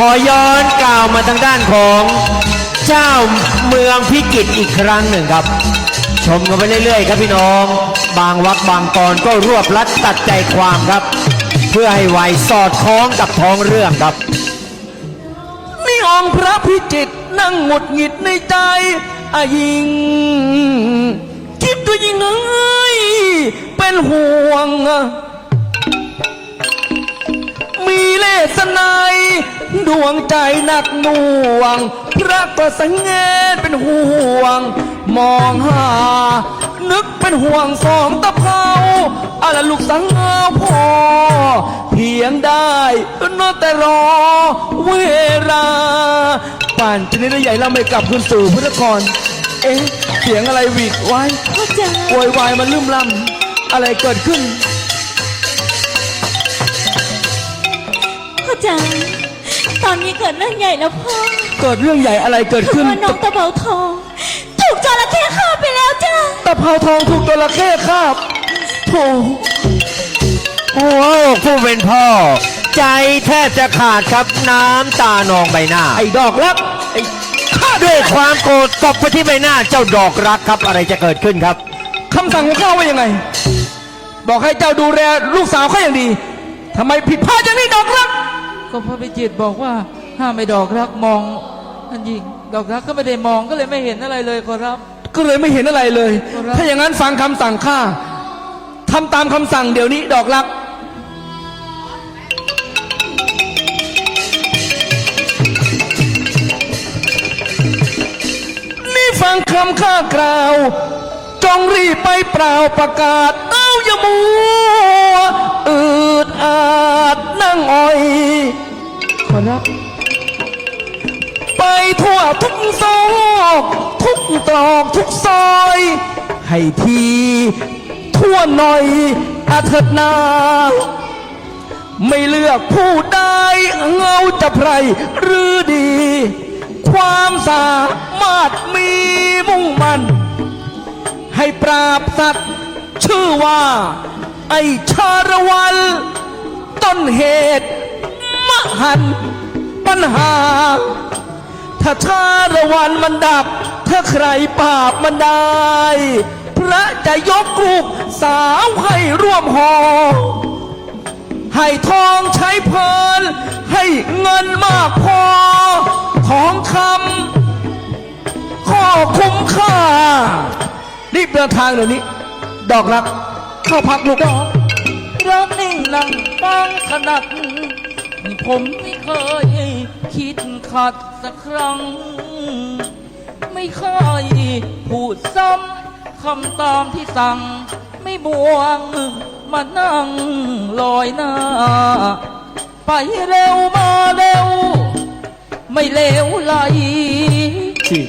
ขอย้อนกล่าวมาทางด้านของเจ้าเมืองพิจิตรอีกครั้งหนึ่งครับ ชมกันไปเรื่อยๆ ครับพี่น้อง บางวักบางตอนก็รวบรัดตัดใจความครับ เพื่อให้ไวสอดคล้องกับท้องเรื่องครับนี่องพระพิจิตรนั่งหงุดหงิดในใจอายิงคิดตัวยิงเอ้ยเป็นห่วง มีเลสนาย ดวงใจหนักหน่วง พระก็สังเงตเป็นห่วง มองหา นึกเป็นห่วงสองตะเภาอะไรลูกสังเงาพอเพียงได้นอแต่รอเวลาป่านชนิดใหญ่เราไม่กลับคืนสู่พุทธครเอ๊ะเสียงอะไรหวิดไว้พ่อจ๋าโวยวายมันลืมลำอะไรเกิดขึ้น พ่อจ๋า ตอนนี้เกิดเรื่องใหญ่แล้วพ่อเกิดเรื่องใหญ่อะไรเกิดคือขึ้น ว่าน้องตะเบาทอง ถูกจระเข้ฆ่าไปแล้วจ้าตะเภาทองถูกจระเข้คาบโธ่โอ้โหผู้เป็นพ่อ ใจแทบจะขาดครับน้ำตานองใบหน้า ไอ้ดอกรักไอ้ข้าด้วยความโกรธตบไปที่ใบหน้าเจ้าดอกรักครับอะไรจะเกิดขึ้นครับ คำสั่งของข้าว่ายังไง บอกให้เจ้าดูแลลูกสาวเขาอย่างดีทำไมผิดพลาดอย่างนี้ดอกรัก ก็พระพิจิตรบอกว่าห้ามไม่ดอกรักมองอันยิงดอกรักก็ไม่ได้มองก็เลยไม่เห็นอะไรเลยขอรับ ก็เลยไม่เห็นอะไรเลย ครับ ถ้าอย่างนั้นฟังคำสั่งข้าทำตามคำสั่งเดี๋ยวนี้ดอกรัก นี่ฟังคำข้ากล่าว จงรีบไปเปล่าประกาศ เอ้าอย่ามัวอืดอาดนั่งอ้อย ขอรับไปทั่วทุกซอกทุกตรอกทุกซอย ให้ทีทั่วหน่อยอาเถิดนาไม่เลือกผู้ใดเงาจะไพรหรือดี ความสามารถมีมุ่งมันให้ปราบสัตว์ชื่อว่า ไอชาละวัน ต้นเหตุ มหันต์ ปัญหา ถ้าชาละวันมันดับ ถ้าใครปราบมันได้ พระจะยกลูกสาวให้ร่วมหอให้ทองใช้เพลิน ให้เงินมากพอ ของคำข้อคุ้มค่า รีบเดินทางเดี๋ยวนี้ ดอกรัก เข้าพักลูกรักนิ่งนั่งฟังขนาดน ผมไม่เคยคิดขัดสักครั้ง ไม่เคยพูดซ้ำคำตามที่สั่ง ไม่บวง มานั่งลอยหน้า ไปเร็วมาเร็ว ไม่เลวไหล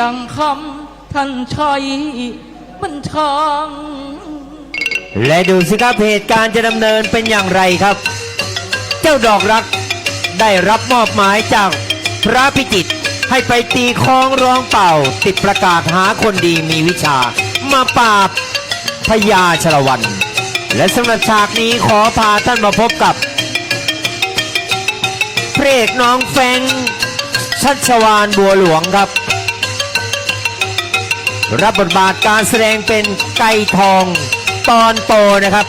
ดังคำท่านชัยบัญชางและดูสิครับเหตุการณ์จะดำเนินเป็นอย่างไรครับ เจ้าดอกรัก ได้รับมอบหมายจากพระพิจิตรให้ไปตีคองร้องเป่า ติดประกาศหาคนดีมีวิชา มาปราบพญาชลวัน และสำหรับฉากนี้ขอพาท่านมาพบกับพระเอกน้องแฟงชัชวานบัวหลวงครับ รับบทบาทการแสดงเป็นไก่ทองตอนโตนะครับ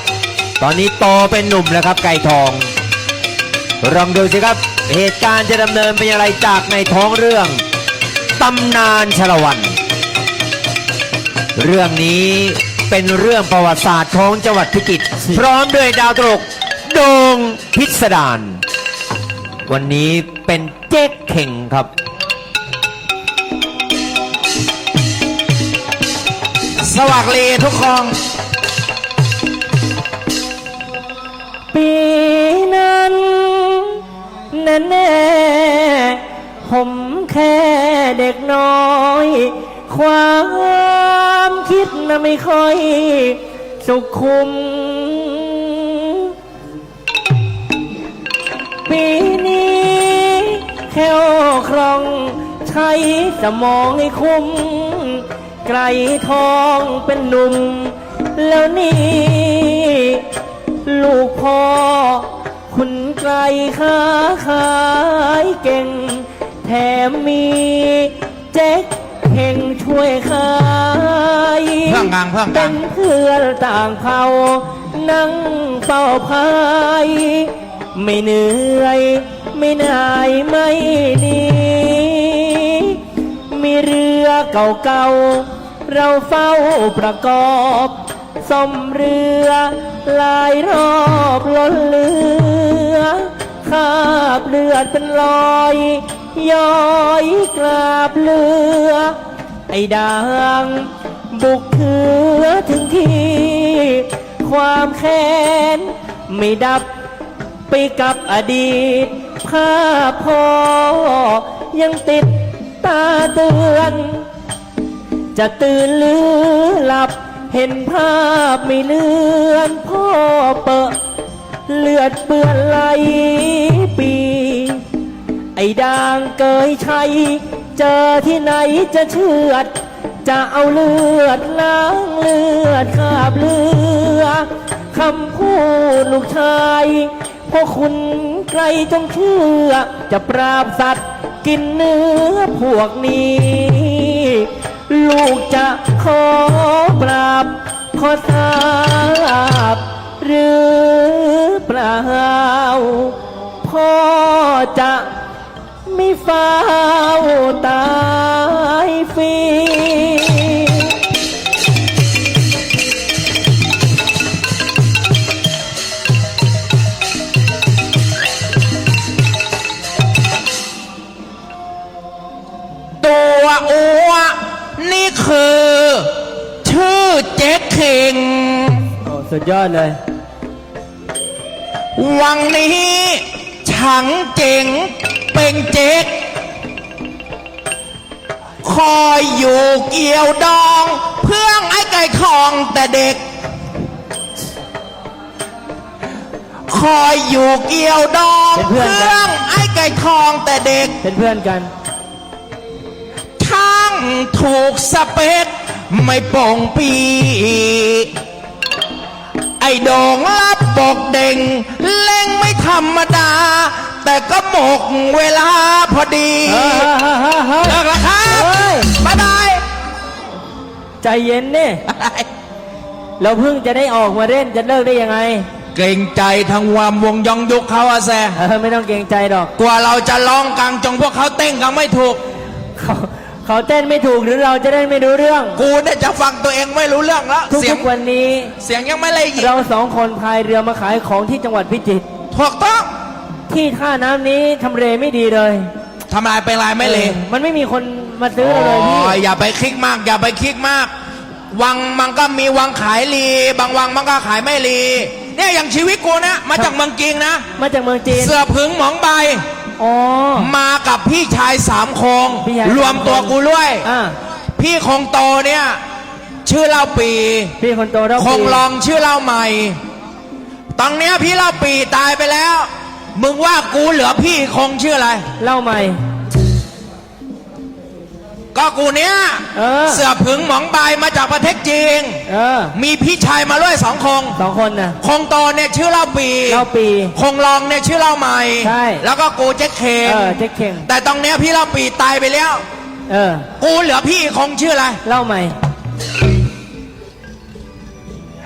ตอนนี้โตเป็นหนุ่มแล้วครับไก่ทอง ลองดูสิครับ เหตุการณ์จะดำเนินเป็นอย่างไรจากในท้องเรื่องตำนานชลวัน เรื่องนี้เป็นเรื่องประวัติศาสตร์ของจังหวัดพิจิตรพร้อมด้วยดาวตลกโดงพิสดารวันนี้เป็นเจ๊กเข่งครับ สวัสดีทุกคองปี แน่แน่ผมแค่เด็กน้อย ความคิดน่ะไม่ค่อย สุขุม ปีนี้แค่ครอง ใช้สมองให้คุ้ม ไกลทองเป็นหนุ่ม แล้วนี่ ลูกพ่อ ไกลค้าขายเก่ง แถมมีเจ๊กเฮงช่วยขายเพื่อนกันเพื่อนกันเป็นเพื่อนต่างเผ่า นั่งเป่าพาย ไม่เหนื่อย ไม่เหนายไม่หนีมีเรือเก่าๆ เราเฝ้าประกอบ ซ่อมเรือหลายรอบล้นเรือคาบเลือดเป็นรอยย้อยกราบเรือ ไอ้ดังบุกเถือถึงที่ ความแค้นไม่ดับไปกับอดีตภาพพอยังติดตาเตือน จะตื่นหรือหลับ เห็นภาพไม่เลือนพ่อเปะเลือดเปื้อนไหลปี ไอ้ด่างเกยชัย เจอที่ไหนจะเชือด จะเอาเลือดล้างเลือดคาบเลือคำพูดลูกชายพราะคุณใครจงเชื่อ จะปราบสัตว์ กินเนื้อพวกนี้ ลูกจะขอ ปราบขอทรา สุดยอดเลย วังนี้ฉังเจ๋งเป็นเจ๊ก คอยอยู่เกี่ยวดอง เพื่องไอ้ไก่ทองแต่เด็ก คอยอยู่เกี่ยวดองเป็นเพื่อนกันเพื่องไอ้ไก่ทองแต่เด็ก เป็นเพื่อนกัน ช่างถูกสเปคไม่โป่งปีไอ้โด่งรับบกเด่งเล่งไม่ธรรมดา แต่ก็หมกเวลาพอดีเฮ้ยเฮ้ยเฮ้ยเฮ้ยเลิกแล้วครับเฮ้ย บ๊ายบายใจเย็นนี่เราเพิ่งจะได้ออกมาเล่นจะเลิกได้ยังไงเกรงใจทางวามวงยองยุกเขาอะแซเออไม่ต้องเกรงใจดอกกว่าเราจะร้องกังจงพวกเขาเต้นกันไม่ถูก เขา เขาเต้นไม่ถูกหรือเราจะได้ไม่รู้เรื่อง กูเนี่ยจะฟังตัวเองไม่รู้เรื่องแล้ว เสียทุงกๆวันนี้ เสียงยังไม่ละเอียดเราสองคนพายเรือมาขายของที่จังหวัดพิจิตรถูกต้องที่ท่าน้ำนี้ทำเลไม่ดีเลยทำลายเป็นลายไม่เลยออมันไม่มีคนมาซื้อเราเลยพี่ อ๋ออย่าไปคลิกมาก อย่าไปคลิกมาก วังมันก็มีวังขายลี บางวังมันก็ขายไม่ลี เนี่ยอย่างชีวิตกูนะ มาจากเมืองจีนนะ มาจากเมืองจีน เสือผึงหมองใบ อ๋อ มากับพี่ชายสามคง พี่ชาย รวมตัวกูด้วย อ่าพี่คงโตเนี่ย ชื่อเล่าปี พี่คนโตเราคงลองชื่อเล่าใหม่ ตอนเนี้ยพี่เล่าปีตายไปแล้ว มึงว่ากูเหลือพี่คงชื่ออะไร เล่าใหม่ ก็กูเนี้ยเออ เสือผึงหมองใบมาจากประเทศจีนเออมีพี่ชายมาด้วยสองคง สองคนน่ะคงโตเนี่ยชื่อเล่าปี เล่าปี คงลองเนี่ยชื่อเล่าใหม่ ใช่ แล้วก็กูเจ๊กเคงเออเจ๊กเข่งแต่ตรงเนี้ยพี่เล่าปีตายไปแล้ว เออ กูเหลือพี่คงชื่ออะไร เล่าใหม่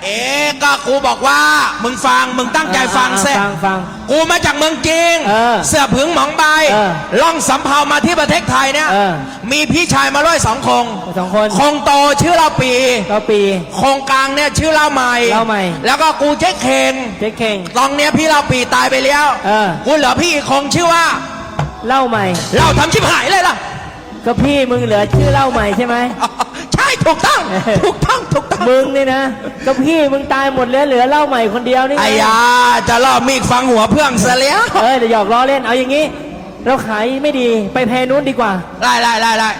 เอ๊ะก็กูบอกว่า มึงฟัง มึงตั้งใจฟังอ่าเสียฟังฟังกูมาจากเมืองจีนเออเสือผึงหมองใบเออล่องสำเภามาที่ประเทศไทยเนี่ย เออมีพี่ชายมาด้วยสองคงสองคน คงโตชื่อเล่าปีเล่าปีโครงกลางเนี่ยชื่อเล่าใหม่ เล่าใหม่ แล้วก็กูเจ๊กเคงเจ๊กเข่งตรงเนี้ยพี่เล่าปีตายไปแล้วเออ กูเหลือพี่อีกคงชื่อว่า เล่าใหม่ เราทำชิบหายเลยล่ะ ก็พี่มึงเหลือชื่อเล่าใหม่ใช่ไหมอ๋อใช่ ถูกต้องเออถูกต้อง ถูกต้อง มึงนี่นะก็พี่มึงตายหมดแล้วเหลือเล่าใหม่คนเดียวนี่ไงไอ้ยาจะล่อมีดฟังหัวเพื่องซะแล้วเออเดี๋ยวหยอกล้อเล่นเอาอย่างนี้ เราขายไม่ดีไปแพนู้นดีกว่าไล่ไล่ไล่ไล่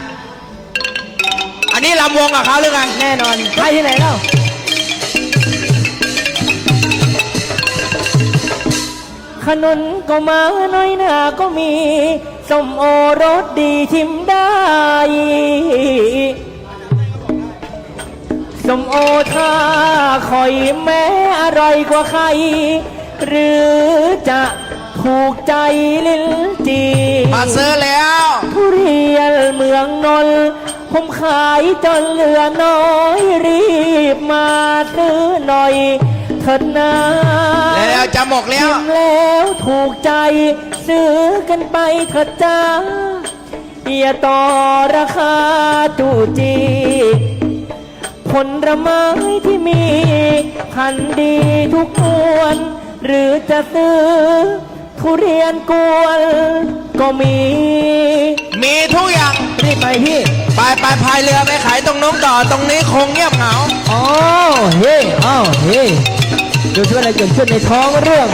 อันนี้ลำวงกับเขาหรือไงแน่นอนขายที่ไหนเล่าขนุนก็มาน้อยหนาก็มีส้มโอรสดีชิมได้ ส้มโอถ้าคอยแม้อร่อยกว่าใคร หรือจะขถูกใจลิ้นจีมาซื้อแล้ว ทุเรียนเมืองนนท์ผมขายจนเหลือน้อยรีบมาซื้อหน่อยเถิดนะแล้วจะหมกแล้ชิวมแล้วถูกใจซื้อกันไปเถิดจ้าอย่าต่อราคาจูจีผ ลไม้ที่มีพันธุ์ดีทุกมวนหรือจะซื้อ ทุเรียนกวนก็มี มีทุกอย่างรีบไปพี่ ไปไปพายเรือไปขายตรงนู้นต่อตรงนี้คงเงียบเหงาอ๋อเฮ้อ้าวเฮ้ดูช่วยอะไรเกิดขึ้นในท้องเรื่อง